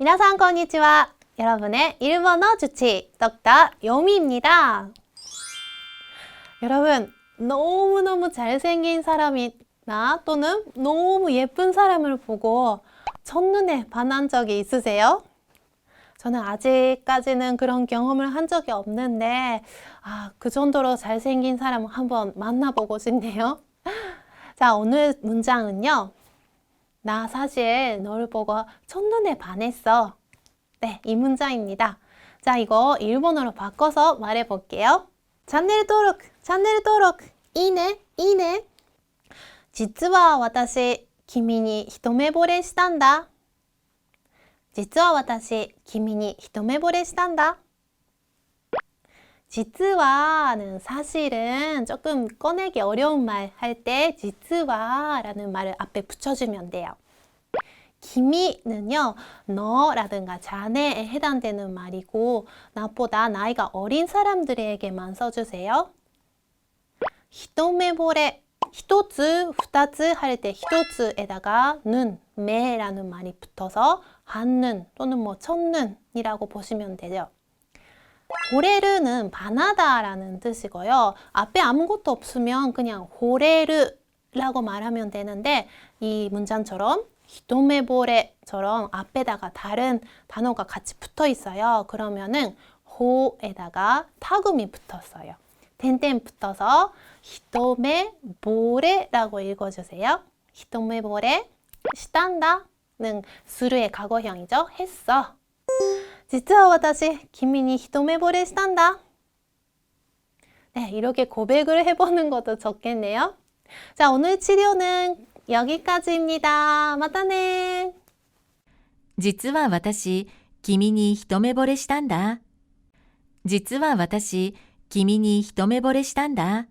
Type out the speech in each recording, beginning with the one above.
미나상 건니치와 여러분의 일본어 주치 덕다 요미입니다. 여러분 너무너무 잘생긴 사람이나 또는 너무 예쁜 사람을 보고 첫눈에 반한 적이 있으세요? 저는 아직까지는 그런 경험을 한 적이 없는데 아, 그 정도로 잘생긴 사람 한번 만나보고 싶네요. 자, 오늘 문장은요. 나 사실 너를 보고 첫눈에 반했어. 네, 이 문장입니다. 자, 이거 일본어로 바꿔서 말해 볼게요. 채널登録, 채널登録, 이네, 이네. 実は私、君に一目惚れしたんだ。実は私、君に一目惚れしたんだ。 実와는 사실은 조금 꺼내기 어려운 말 할 때実와라는 말을 앞에 붙여주면 돼요. 기미는요, 너라든가 자네에 해당되는 말이고, 나보다 나이가 어린 사람들에게만 써주세요. 히토메보레, 히토츠, 후타츠 할 때 히토츠에다가 눈, 매라는 말이 붙어서 한눈 또는 뭐 첫눈이라고 보시면 되죠. 호레르는 반하다라는 뜻이고요. 앞에 아무것도 없으면 그냥 호레르라고 말하면 되는데 이 문장처럼 히토메보레처럼 앞에다가 다른 단어가 같이 붙어 있어요. 그러면은 호에다가 타금이 붙었어요. 땡땡 붙어서 히토메보레라고 읽어주세요. 히토메보레 시단다는 수르의 과거형이죠. 했어. 実は私、君に一目惚れしたんだ. 네, 이렇게 고백을 해보는 것도 좋겠네요. 자, 오늘 치료는 여기까지입니다. またね実は私、君に一目惚れしたんだ。実は私、君に一目惚れしたんだ。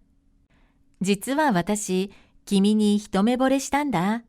実は私、君に一目惚れしたんだ。